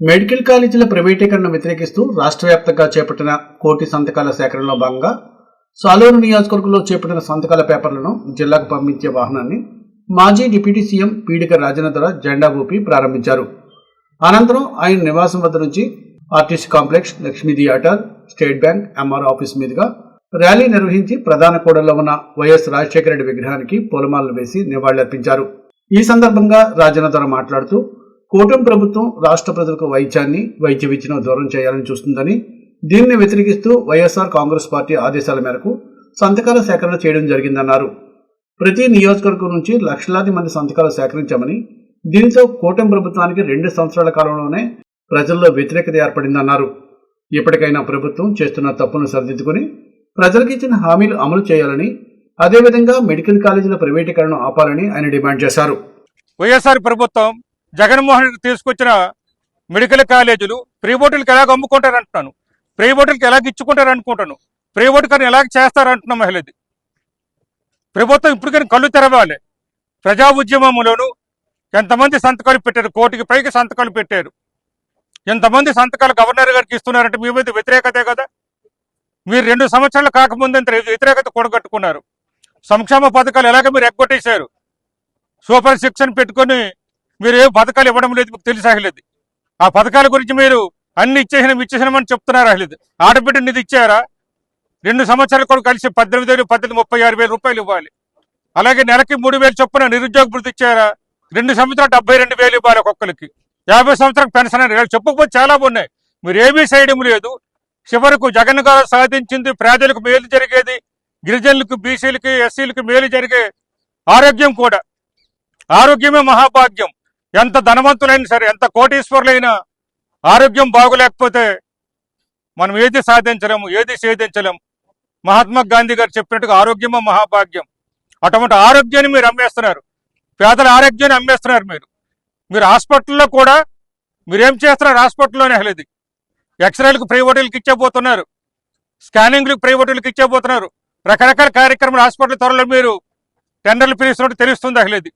Medical కాలేజీల ప్రైవేటీకరణను వ్యతిరేకిస్తూ రాష్ట్ర వ్యాప్తంగా చేపట్టిన కోటి సంతకాల సేకరణలో భాగంగా సాలూరు నియోజకవర్గంలో చేపట్టిన సంతకాల పేపర్లను జిల్లాకు పంపించే వాహనాన్ని మాజీ డిప్యూటీ సీఎం పీడిక రాజేంద్ర జెండా ఊపి ప్రారంభించారు. అనంతరం ఆయన నివాసం వద్ద నుంచి artist complex Lakshmi theatre state bank MR office మీదుగా ర్యాలీ నిర్వహించి ప్రధాన కూడల్లో ఉన్న వైఎస్ రాజశేఖర రెడ్డి విగ్రహానికి పూలమాలలు వేసి నివాళులర్పించారు. ఈ సందర్భంగా రాజేంద్ర మాట్లాడుతూ కూటమి ప్రభుత్వం రాష్ట్ర ప్రజలకు వైద్యాన్ని వైద్య విద్యను దూరం చేయాలని చూస్తుందని దీనిని వ్యతిరేకిస్తూ వైఎస్ఆర్ కాంగ్రెస్ పార్టీ ఆదేశాల మేరకు సంతకాల సేకరణ చేయడం జరిగిందన్నారు. ప్రతి నియోజకవర్గం నుంచి లక్షలాది మంది సంతకాలు సేకరించామని దీంతో కూటమి ప్రభుత్వానికి రెండు సంవత్సరాల కాలంలోనే ప్రజల్లో వ్యతిరేకత ఏర్పడిందన్నారు. ఇప్పటికైనా ప్రభుత్వం చేస్తున్న తప్పును సరిదిద్దుకుని ప్రజలకు ఇచ్చిన హామీలు అమలు చేయాలని అదేవిధంగా మెడికల్ కాలేజీల ప్రైవేటీకరణను ఆపాలని ఆయన డిమాండ్ చేశారు. వైఎస్ఆర్ ప్రభుత్వం జగన్మోహన్ రెడ్డి తీసుకొచ్చిన మెడికల్ కాలేజీలు ప్రైవేటులకు ఎలాగ అమ్ముకుంటారు ప్రీ ప్రైవేటులకు ఎలాగ ఇచ్చుకుంటారు అనుకుంటాను కానీ ఎలాగ చేస్తారంటున్నా మహిళది. ప్రభుత్వం ఇప్పటికైనా కళ్ళు తెరవాలి. ప్రజా ఉద్యమంలోను ఎంతమంది సంతకాలు పెట్టారు? కోటికి పైకి సంతకాలు పెట్టారు. ఎంతమంది సంతకాలు గవర్నర్ గారికి ఇస్తున్నారంటే మీ మీద వ్యతిరేకతే కదా? మీరు రెండు సంవత్సరాలు కాకముందు వ్యతిరేకత కూడగట్టుకున్నారు. సంక్షేమ పథకాలు ఎలాగ మీరు ఎగ్గొట్టేశారు? సూపర్ శిక్షణ పెట్టుకొని మీరు ఏ పథకాలు ఇవ్వడం లేదు మీకు తెలిసి అసలేదు ఆ పథకాల గురించి మీరు అన్ని ఇచ్చేసిన ఇచ్చేసినామని చెప్తున్నారు అసలేదు ఆడబిడ్డ నిధి ఇచ్చారా? రెండు సంవత్సరాల కూడా కలిసి పద్దెనిమిది వేలు పద్దెనిమిది ముప్పై ఆరు వేల రూపాయలు ఇవ్వాలి. అలాగే నెలకి మూడు వేలు చొప్పున నిరుద్యోగ బృద్ధి ఇచ్చారా? రెండు సంవత్సరాలు డెబ్బై రెండు వేలు ఇవ్వాలి ఒక్కొక్కరికి. యాభై సంవత్సరాలకు పెన్షన్ అని చెప్పకపోతే చాలా ఉన్నాయి మీరు ఏమీ చేయడం లేదు. చివరకు జగన్ గారు సాధించింది ప్రజలకు మేలు జరిగేది. గిరిజనులకు బీసీలకి ఎస్సీలకి మేలు జరిగే ఆరోగ్యం కూడా. ఆరోగ్యమే మహాభాగ్యం. ఎంత ధనవంతులైనా సరే ఎంత కోటీశ్వరులైనా ఆరోగ్యం బాగులేకపోతే మనం ఏది సాధించలేము ఏది సేధించలేము మహాత్మా గాంధీ గారు చెప్పినట్టుగా ఆరోగ్యమో మహాభాగ్యం. అటువంటి ఆరోగ్యాన్ని మీరు అమ్మేస్తున్నారు. పేదల ఆరోగ్యాన్ని అమ్మేస్తున్నారు మీరు. మీరు హాస్పిటల్లో కూడా మీరేం చేస్తున్నారు హాస్పిటల్లోనే అసలు ఎక్స్రేలకు ప్రైవేటులకు ఇచ్చేపోతున్నారు స్కానింగ్లకు ప్రైవేటులకు ఇచ్చేపోతున్నారు రకరకాల కార్యక్రమాలు హాస్పిటల్ త్వరలో మీరు టెండర్లు పిలుస్తున్నట్టు తెలుస్తుంది అసలు